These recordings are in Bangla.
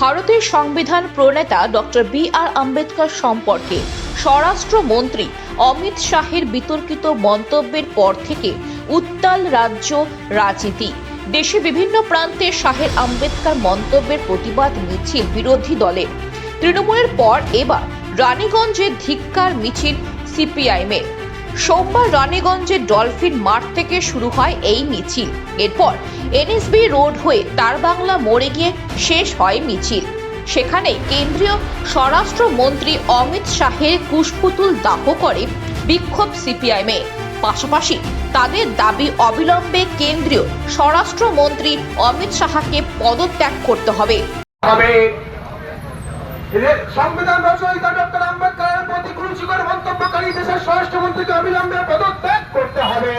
ভারতের সংবিধান প্রণেতা ডক্টর বি আর আম্বেদকর সম্পর্কে স্বরাষ্ট্রমন্ত্রী অমিত শাহের বিতর্কিত মন্তব্যের পর থেকে উত্তাল রাজ্য রাজনীতি। দেশে বিভিন্ন প্রান্তে শাহের আম্বেদকর মন্তব্যের প্রতিবাদ মিছিল বিরোধী দলের। তৃণমূলের পর এবার রানীগঞ্জে ধিক্কার মিছিল সিপিআইএমের সোমবার রানীগঞ্জের ডলফিন মাঠ থেকে শুরু হয় এই মিছিল। এরপর এনএসবি রোড হয়ে তার বাংলা মোড়ে গিয়ে শেষ হয় মিছিল। সেখানে কেন্দ্রীয় স্বরাষ্ট্রমন্ত্রী অমিত শাহের কুশপুতুল দাহ করে বিক্ষোভ সিপিআইএমে পাশাপাশি তাদের দাবি অবিলম্বে কেন্দ্রীয় স্বরাষ্ট্রমন্ত্রী অমিত শাহকে পদত্যাগ করতে হবে। সংবিধান রচয়িতা ডক্টর আম্বেদকরের প্রতি কুরুচিকর মন্তব্যকারী দেশের স্বরাষ্ট্রমন্ত্রীকে অবিলম্বে পদত্যাগ করতে হবে।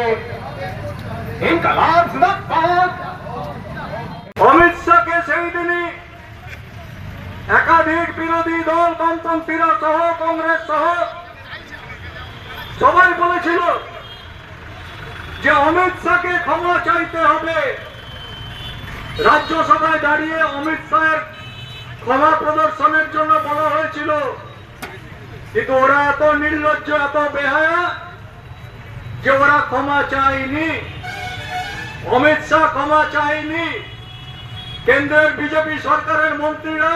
অমিত শাহকে সেই দিনই একাধিক বিরোধী দল, বামপন্থীরা সহ, কংগ্রেস সহ সবাই বলেছিল যে অমিত শাহকে ক্ষমা চাইতে হবে। রাজ্যসভায় দাঁড়িয়ে অমিত শাহের ক্ষমা প্রদর্শনের জন্য বলা হয়েছিল। কিন্তু ওরা এত নির্লজ্জ এত বেহায়া যে ওরা ক্ষমা চায়নি অমিত শাহ ক্ষমা চায়নি কেন্দ্রের বিজেপি সরকারের মন্ত্রীরা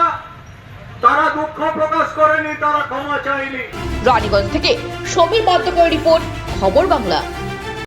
তারা দুঃখ প্রকাশ করেনি তারা ক্ষমা চায়নি রানীগঞ্জ থেকে সমীর মধ্যকর রিপোর্ট খবর বাংলা